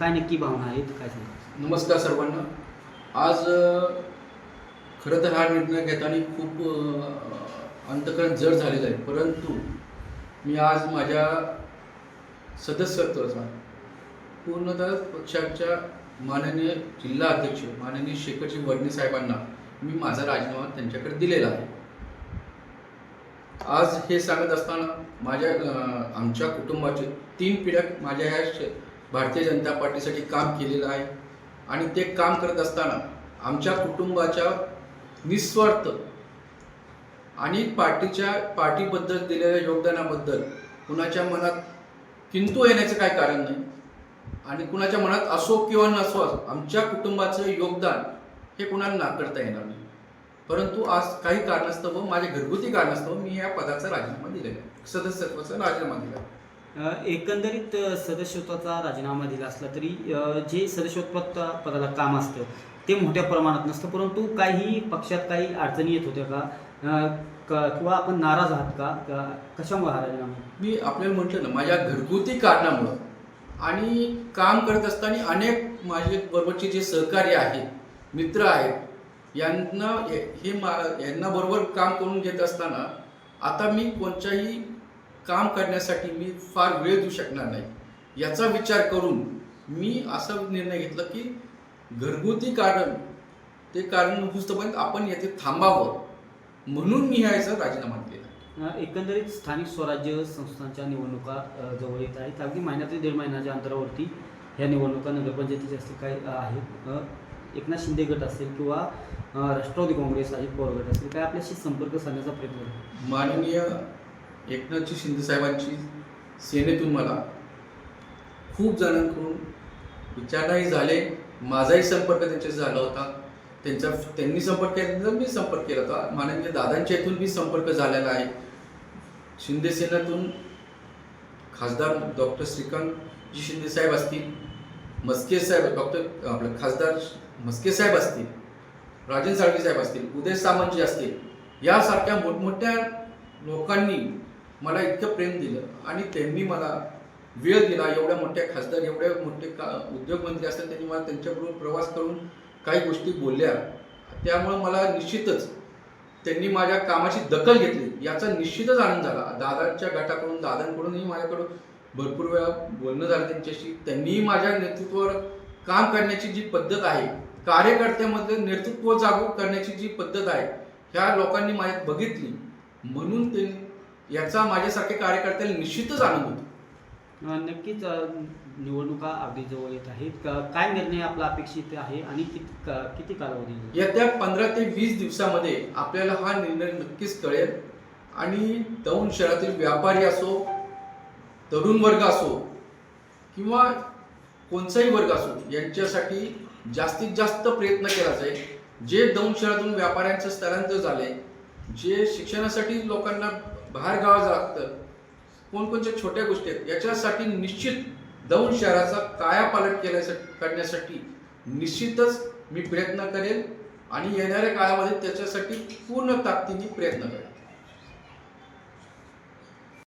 काय नक्की भावना आहेत काय सांगा नमस्कार सर्वांना. आज खरं तर हा निर्णय घेताना खूप अंतकरण जड झालेलं आहे. परंतु मी आज माझ्या सदस्यत्वाचा पूर्णतः पक्षाच्या माननीय जिल्हा अध्यक्ष माननीय शेखरजी वडणे साहेबांना मी माझा राजीनामा त्यांच्याकडे दिलेला आहे. आज हे सांगत असताना माझ्या आमच्या कुटुंबाचे तीन पिढ्या माझ्या ह्या भारतीय जनता पार्टीसाठी काम केलेलं आहे. आणि ते काम करत असताना आमच्या कुटुंबाच्या निस्वार्थ आणि पार्टीच्या पार्टीबद्दल दिलेल्या योगदानाबद्दल कुणाच्या मनात किंतू येण्याचं काय कारण नाही. आणि कुणाच्या मनात असो किंवा नसो आमच्या कुटुंबाचं योगदान हे कुणाला नाकारता येणार नाही. परंतु आज काही कारणास्तव माझ्या घरगुती कारणास्तव मी या पदाचा राजीनामा दिलेला आहे. सदस्यत्वाचा राजीनामा दिला आहे. एकंदरीत सदस्यत्वाचा राजीनामा दिला असला तरी जे सदस्यत्व पदाला काम असतं ते मोठ्या प्रमाणात नसतं. परंतु काही पक्षात काही अडचणी येत होत्या का? क- किंवा आपण नाराज आहात का? कशामुळे हा राजीनामा? मी आपल्याला म्हटलं ना माझ्या घरगुती कारणामुळं आणि काम करत असताना अनेक माझे बरोबरचे जे सहकारी आहेत मित्र आहेत यांना हे हे मा यांना बरोबर काम करून घेत असताना आता मी कोणत्याही काम करण्यासाठी मी फार वेळ देऊ शकणार नाही. याचा विचार करून मी असा निर्णय घेतला की घरगुती कारण ते कारण होईस्तोपर्यंत आपण येथे थांबावं. म्हणून मी ह्याचा राजीनामा केला एकंदरीत स्थानिक स्वराज्य संस्थांच्या निवडणुका जवळ येत आहेत. अगदी महिन्या ते दीड महिन्याच्या अंतरावरती ह्या निवडणुका नगरपंचायतीच्या असतील काय आहेत. एकनाथ शिंदे गट असेल किंवा राष्ट्रवादी काँग्रेस अजित पवार गट असेल काय आपल्याशी संपर्क साधण्याचा प्रयत्न माननीय एकनाथजी शिंदे साहेबांची सेनेतून मला खूप जणांकडून विचारणाही झाले. माझाही संपर्क त्यांच्याशी झाला होता. त्यांचा त्यांनी संपर्क केला मी संपर्क केला होता. माननीय दादांच्या इथून मी संपर्क झालेला आहे. शिंदे सेनेतून खासदार डॉक्टर श्रीकांतजी शिंदे साहेब असतील मस्के साहेब डॉक्टर आपलं खासदार मस्के साहेब असतील राजन साळवी साहेब असतील उदय सामंतजी असतील यासारख्या मोठमोठ्या लोकांनी मला इतकं प्रेम दिलं आणि त्यांनी मला वेळ दिला एवढ्या मोठ्या खासदार एवढ्या मोठे का उद्योगमंत्री असतात त्यांनी मला त्यांच्याबरोबर प्रवास करून काही गोष्टी बोलल्या. त्यामुळं मला निश्चितच त्यांनी माझ्या कामाची दखल घेतली. याचा निश्चितच आनंद झाला. दादांच्या गटाकडून दादांकडूनही माझ्याकडून भरपूर वेळा बोलणं झालं त्यांच्याशी. त्यांनीही माझ्या नेतृत्वावर काम करण्याची जी पद्धत आहे कार्यकर्त्यामध्ये नेतृत्व जागरूक करण्याची जी पद्धत आहे ह्या लोकांनी माझ्यात बघितली. म्हणून त्यांनी याचा माझ्यासारख्या कार्यकर्त्याला निश्चितच आनंद होतो. नक्कीच निवडणुका अगदी जवळ येत आहेत. काय निर्णय आपला अपेक्षित आहे आणि किती किती कालावधी येत्या पंधरा ते वीस दिवसामध्ये आपल्याला हा निर्णय नक्कीच कळेल. आणि दौंड शहरातील व्यापारी असो तरुण वर्ग असो किंवा कोणताही वर्ग असो यांच्यासाठी जास्तीत जास्त प्रयत्न केला जाईल जे दौंड शहरातून व्यापाऱ्यांचं स्थलांतर झाले जे शिक्षणासाठी लोकांना बाहेर गावात लागतं कोणकोणत्या छोट्या गोष्टी आहेत याच्यासाठी निश्चित दौंड शहराचा कायापालट केल्यासाठी करण्यासाठी निश्चितच मी प्रयत्न करेन आणि येणाऱ्या काळामध्ये त्याच्यासाठी पूर्ण ताकदीने प्रयत्न करेन.